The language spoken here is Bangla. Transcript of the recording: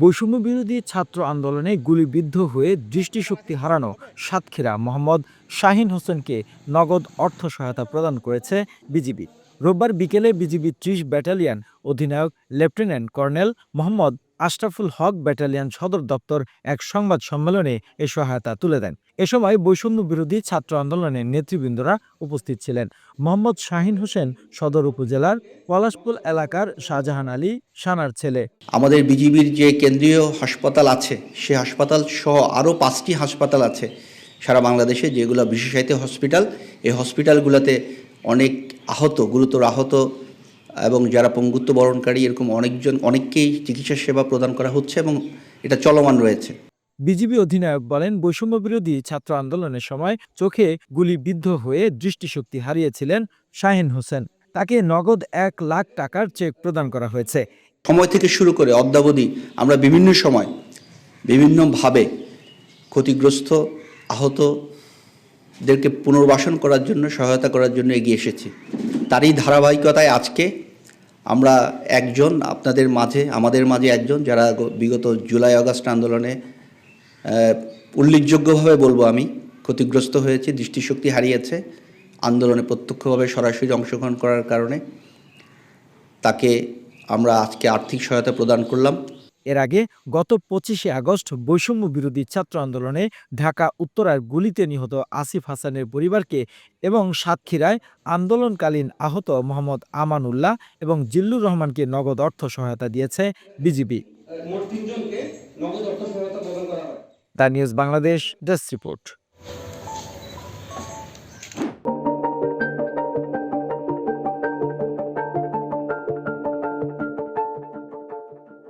বৈষম্য বিরোধী ছাত্র আন্দোলনে গুলিবিদ্ধ হয়ে দৃষ্টিশক্তি হারানো সাতক্ষীরা মোহাম্মদ শাহিন হোসেনকে নগদ অর্থ সহায়তা প্রদান করেছে বিজিবি। রোববার বিকেলে বিজিবি ত্রিশ ব্যাটালিয়ন অধিনায়ক lieutenant colonel Mohammad Ashraful Haque battalion সদর দপ্তর এক সংবাদ সম্মেলনে এ সহায়তা তুলে দেন। এ সময় বৈষম্য বিরোধী ছাত্র আন্দোলনের নেতৃবৃন্দরা উপস্থিত ছিলেন। মোহাম্মদ শাহিন হোসেন সদর উপজেলার পলাশপুল এলাকার শাহজাহান আলী সানার ছেলে। আমাদের বিজিবির যে কেন্দ্রীয় হাসপাতাল আছে, সে হাসপাতাল সহ আরও পাঁচটি হাসপাতাল আছে সারা বাংলাদেশে যেগুলো বিশেষায়িত হসপিটাল। এই হসপিটালগুলোতে অনেক আহত, গুরুতর আহত এবং যারা পঙ্গুত্ব বরণকারী এরকম অনেকজন অনেককেই চিকিৎসা সেবা প্রদান করা হচ্ছে এবং এটা চলমান রয়েছে। বিজিবি অধিনায়ক বলেন বৈষম্য বিরোধী ছাত্র আন্দোলনের সময় চোখে গুলিবিদ্ধ হয়ে দৃষ্টিশক্তি হারিয়েছিলেন শাহিন হোসেন। তাকে নগদ এক লাখ টাকার চেক প্রদান করা হয়েছে। সময় থেকে শুরু করে অদ্যাবধি আমরা বিভিন্ন সময় বিভিন্নভাবে ক্ষতিগ্রস্ত আহতদেরকে পুনর্বাসন করার জন্য সহায়তা করার জন্য এগিয়ে এসেছি। তারই ধারাবাহিকতায় আজকে আমরা একজন, আপনাদের মাঝে, আমাদের মাঝে একজন, যারা বিগত জুলাই আগস্ট আন্দোলনে উল্লেখযোগ্যভাবে বলব আমি, ক্ষতিগ্রস্ত হয়েছে, দৃষ্টিশক্তি হারিয়েছে, আন্দোলনে প্রত্যক্ষভাবে সরাসরি অংশগ্রহণ করার কারণে। তাকে আমরা আজকে আর্থিক সহায়তা প্রদান করলাম। এর আগে গত পঁচিশে আগস্ট বৈষম্য বিরোধী ছাত্র আন্দোলনে ঢাকা উত্তরার গুলিতে নিহত আসিফ হাসানের পরিবারকে এবং সাতক্ষীরায় আন্দোলনকালীন আহত মোহাম্মদ আমানুল্লাহ এবং জিল্লুর রহমানকে নগদ অর্থ সহায়তা দিয়েছে BGB. The news Bangladesh desk report.